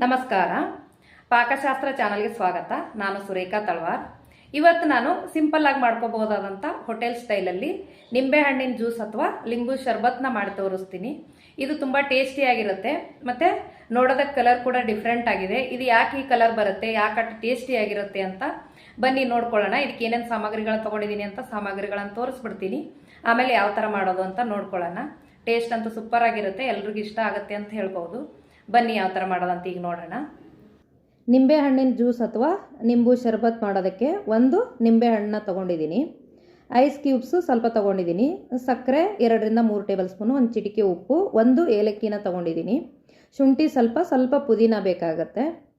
ನಮಸ್ಕಾರ. ಪಾಕಶಾಸ್ತ್ರ ಚಾನಲ್ಗೆ ಸ್ವಾಗತ. ನಾನು ಸುರೇಖಾ ತಳ್ವಾರ್. ಇವತ್ತು ನಾನು ಸಿಂಪಲ್ ಆಗಿ ಮಾಡ್ಕೋಬಹುದಾದಂಥ ಹೋಟೆಲ್ ಸ್ಟೈಲಲ್ಲಿ ನಿಂಬೆಹಣ್ಣಿನ ಜ್ಯೂಸ್ ಅಥವಾ ಲಿಂಬು ಶರ್ಬತ್ನ ಮಾಡಿ ತೋರಿಸ್ತೀನಿ. ಇದು ತುಂಬ ಟೇಸ್ಟಿಯಾಗಿರುತ್ತೆ ಮತ್ತು ನೋಡೋದಕ್ಕೆ ಕಲರ್ ಕೂಡ ಡಿಫ್ರೆಂಟ್ ಆಗಿದೆ. ಇದು ಯಾಕೆ ಈ ಕಲರ್ ಬರುತ್ತೆ, ಯಾಕೆ ಟೇಸ್ಟಿಯಾಗಿರುತ್ತೆ ಅಂತ ಬನ್ನಿ ನೋಡ್ಕೊಳ್ಳೋಣ. ಇದಕ್ಕೆ ಏನೇನು ಸಾಮಗ್ರಿಗಳು ತೊಗೊಂಡಿದ್ದೀನಿ ಅಂತ ಸಾಮಗ್ರಿಗಳನ್ನು ತೋರಿಸ್ಬಿಡ್ತೀನಿ. ಆಮೇಲೆ ಯಾವ ಥರ ಮಾಡೋದು ಅಂತ ನೋಡ್ಕೊಳ್ಳೋಣ. ಟೇಸ್ಟ್ ಅಂತೂ ಸೂಪರ್ ಆಗಿರುತ್ತೆ. ಎಲ್ರಿಗೂ ಇಷ್ಟ ಆಗುತ್ತೆ ಅಂತ ಹೇಳ್ಬೋದು ಬನ್ನಿ ಯಾವ ಥರ ಮಾಡೋದಂತ ಈಗ ನೋಡೋಣ. ನಿಂಬೆ ಹಣ್ಣಿನ ಜ್ಯೂಸ್ ಅಥವಾ ನಿಂಬು ಶರ್ಬತ್ ಮಾಡೋದಕ್ಕೆ ಒಂದು ನಿಂಬೆ ಹಣ್ಣನ್ನ ತೊಗೊಂಡಿದ್ದೀನಿ. ಐಸ್ ಕ್ಯೂಬ್ಸು ಸ್ವಲ್ಪ ತೊಗೊಂಡಿದ್ದೀನಿ. ಸಕ್ಕರೆ ಎರಡರಿಂದ ಮೂರು ಟೇಬಲ್ ಸ್ಪೂನು, ಒಂದು ಚಿಟಿಕೆ ಉಪ್ಪು, ಒಂದು ಏಲಕ್ಕಿನ ತೊಗೊಂಡಿದ್ದೀನಿ. ಶುಂಠಿ ಸ್ವಲ್ಪ ಸ್ವಲ್ಪ ಪುದೀನ ಬೇಕಾಗತ್ತೆ.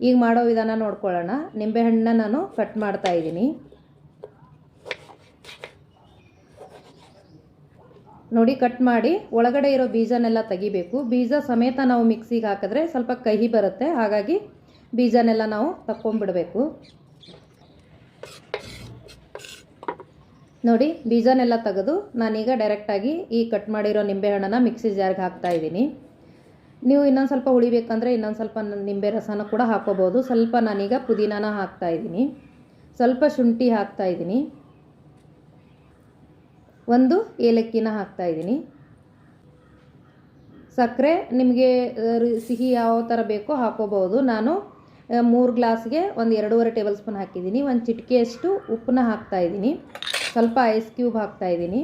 ಈಗ ಮಾಡೋ ವಿಧಾನ ನೋಡ್ಕೊಳ್ಳೋಣ. ನಿಂಬೆಹಣ್ಣನ್ನ ನಾನು ಕಟ್ ಮಾಡ್ತಾ ಇದ್ದೀನಿ. ನೋಡಿ ಕಟ್ ಮಾಡಿ ಒಳಗಡೆ ಇರೋ ಬೀಜನೆಲ್ಲ ತೆಗಿಬೇಕು. ಬೀಜ ಸಮೇತ ನಾವು ಮಿಕ್ಸಿಗೆ ಹಾಕಿದ್ರೆ ಸ್ವಲ್ಪ ಕಹಿ ಬರುತ್ತೆ. ಹಾಗಾಗಿ ಬೀಜನೆಲ್ಲ ನಾವು ತಕ್ಕೊಂಬಿಡಬೇಕು ನೋಡಿ, ಬೀಜನೆಲ್ಲ ತೆಗೆದು ನಾನೀಗ ಡೈರೆಕ್ಟಾಗಿ ಈ ಕಟ್ ಮಾಡಿರೋ ನಿಂಬೆಹಣ್ಣನ್ನು ಮಿಕ್ಸಿ ಜಾರ್ಗೆ ಹಾಕ್ತಾ ಇದ್ದೀನಿ. ನೀವು ಇನ್ನೊಂದು ಸ್ವಲ್ಪ ಉಳಿಬೇಕಂದ್ರೆ ಇನ್ನೊಂದು ಸ್ವಲ್ಪ ನಿಂಬೆ ರಸನ ಕೂಡ ಹಾಕೋಬೋದು ಸ್ವಲ್ಪ ನಾನೀಗ ಪುದೀನಾನ ಹಾಕ್ತಾ ಇದ್ದೀನಿ. ಸ್ವಲ್ಪ ಶುಂಠಿ ಹಾಕ್ತಾ ಇದ್ದೀನಿ. ಒಂದು ಏಲಕ್ಕಿನ ಹಾಕ್ತಾ ಇದ್ದೀನಿ. ಸಕ್ಕರೆ ನಿಮಗೆ ಸಿಹಿ ಯಾವ ಥರ ಬೇಕೋ ಹಾಕೋಬೋದು ನಾನು ಮೂರು ಗ್ಲಾಸ್ಗೆ ಒಂದು ಎರಡೂವರೆ ಟೇಬಲ್ ಸ್ಪೂನ್ ಹಾಕಿದ್ದೀನಿ. ಒಂದು ಚಿಟಿಕೆಯಷ್ಟು ಉಪ್ಪನ್ನ ಹಾಕ್ತಾ ಇದ್ದೀನಿ. ಸ್ವಲ್ಪ ಐಸ್ ಕ್ಯೂಬ್ ಹಾಕ್ತಾ ಇದ್ದೀನಿ.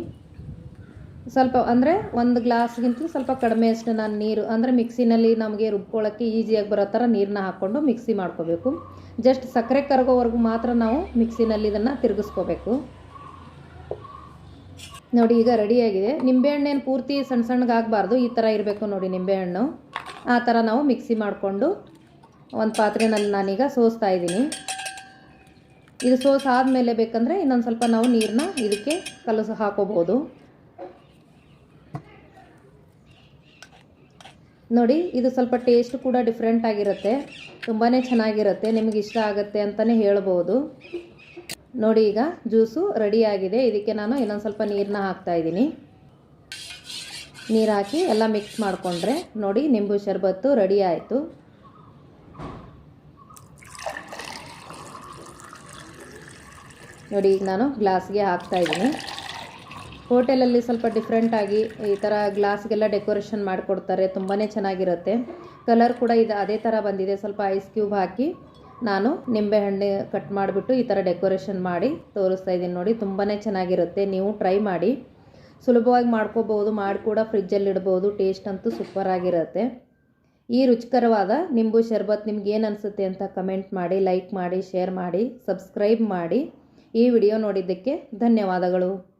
ಸ್ವಲ್ಪ, ಅಂದರೆ ಒಂದು ಗ್ಲಾಸ್ಗಿಂತ ಸ್ವಲ್ಪ ಕಡಿಮೆ ಅಷ್ಟು ನಾನು ನೀರು, ಅಂದರೆ ಮಿಕ್ಸಿನಲ್ಲಿ ನಮಗೆ ರುಬ್ಕೊಳ್ಳೋಕ್ಕೆ ಈಸಿಯಾಗಿ ಬರೋ ಥರ ನೀರನ್ನ ಹಾಕ್ಕೊಂಡು ಮಿಕ್ಸಿ ಮಾಡ್ಕೋಬೇಕು. ಜಸ್ಟ್ ಸಕ್ಕರೆ ಕರಗೋವರೆಗೂ ಮಾತ್ರ ನಾವು ಮಿಕ್ಸಿನಲ್ಲಿ ಇದನ್ನು ತಿರುಗಿಸ್ಕೋಬೇಕು. ನೋಡಿ, ಈಗ ರೆಡಿಯಾಗಿದೆ ನಿಂಬೆಹಣ್ಣೇನು ಪೂರ್ತಿ ಸಣ್ಣ ಸಣ್ಣಗೆ ಆಗಬಾರ್ದು. ಈ ಥರ ಇರಬೇಕು ನೋಡಿ ನಿಂಬೆಹಣ್ಣು. ಆ ಥರ ನಾವು ಮಿಕ್ಸಿ ಮಾಡಿಕೊಂಡು ಒಂದು ಪಾತ್ರೆನಲ್ಲಿ ನಾನೀಗ ಸೋಸ್ತಾ ಇದ್ದೀನಿ. ಇದು ಸೋಸ್ ಆದಮೇಲೆ ಬೇಕಂದರೆ ಇನ್ನೊಂದು ಸ್ವಲ್ಪ ನಾವು ನೀರನ್ನ ಇದಕ್ಕೆ ಕಲಸು ಹಾಕೋಬೋದು. ನೋಡಿ, ಇದು ಸ್ವಲ್ಪ ಟೇಸ್ಟ್ ಕೂಡ ಡಿಫ್ರೆಂಟ್ ಆಗಿರುತ್ತೆ. ತುಂಬಾ ಚೆನ್ನಾಗಿರುತ್ತೆ. ನಿಮಗೆ ಇಷ್ಟ ಆಗುತ್ತೆ ಅಂತಲೇ ಹೇಳ್ಬೋದು. ನೋಡಿ ಈಗ ಜ್ಯೂಸು ರೆಡಿ ಆಗಿದೆ ಇದಕ್ಕೆ ನಾನು ಇನ್ನೊಂದು ಸ್ವಲ್ಪ ನೀರನ್ನ ಹಾಕ್ತಾ ಇದ್ದೀನಿ. ನೀರು ಹಾಕಿ ಎಲ್ಲ ಮಿಕ್ಸ್ ಮಾಡಿಕೊಂಡ್ರೆ ನೋಡಿ ನಿಂಬು ಶರ್ಬತ್ತು ರೆಡಿ ಆಯಿತು. ನೋಡಿ ಈಗ ನಾನು ಗ್ಲಾಸ್ಗೆ ಹಾಕ್ತಾ ಇದ್ದೀನಿ. ಹೋಟೆಲಲ್ಲಿ ಸ್ವಲ್ಪ ಡಿಫ್ರೆಂಟಾಗಿ ಈ ಥರ ಗ್ಲಾಸ್ಗೆಲ್ಲ ಡೆಕೋರೇಷನ್ ಮಾಡಿಕೊಡ್ತಾರೆ. ತುಂಬಾ ಚೆನ್ನಾಗಿರುತ್ತೆ. ಕಲರ್ ಕೂಡ ಇದು, ಅದೇ ಥರ ಬಂದಿದೆ. ಸ್ವಲ್ಪ ಐಸ್ ಕ್ಯೂಬ್ ಹಾಕಿ. ನಾನು ನಿಂಬೆಹಣ್ಣು ಕಟ್ ಮಾಡಿಬಿಟ್ಟು ಈ ಥರ ಡೆಕೋರೇಷನ್ ಮಾಡಿ ತೋರಿಸ್ತಾ ಇದ್ದೀನಿ ನೋಡಿ ತುಂಬಾ ಚೆನ್ನಾಗಿರುತ್ತೆ. ನೀವು ಟ್ರೈ ಮಾಡಿ. ಸುಲಭವಾಗಿ ಮಾಡ್ಕೋಬೋದು ಮಾಡಿ ಕೂಡ ಫ್ರಿಜ್ಜಲ್ಲಿ ಇಡ್ಬೋದು ಟೇಸ್ಟ್ ಅಂತೂ ಸೂಪರಾಗಿರುತ್ತೆ ಈ ರುಚಿಕರವಾದ ನಿಂಬು ಶರ್ಬತ್ ನಿಮ್ಗೆ ಏನು ಅನಿಸುತ್ತೆ ಅಂತ ಕಮೆಂಟ್ ಮಾಡಿ ಲೈಕ್ ಮಾಡಿ ಶೇರ್ ಮಾಡಿ ಸಬ್ಸ್ಕ್ರೈಬ್ ಮಾಡಿ. ಈ ವಿಡಿಯೋ ನೋಡಿದ್ದಕ್ಕೆ ಧನ್ಯವಾದಗಳು.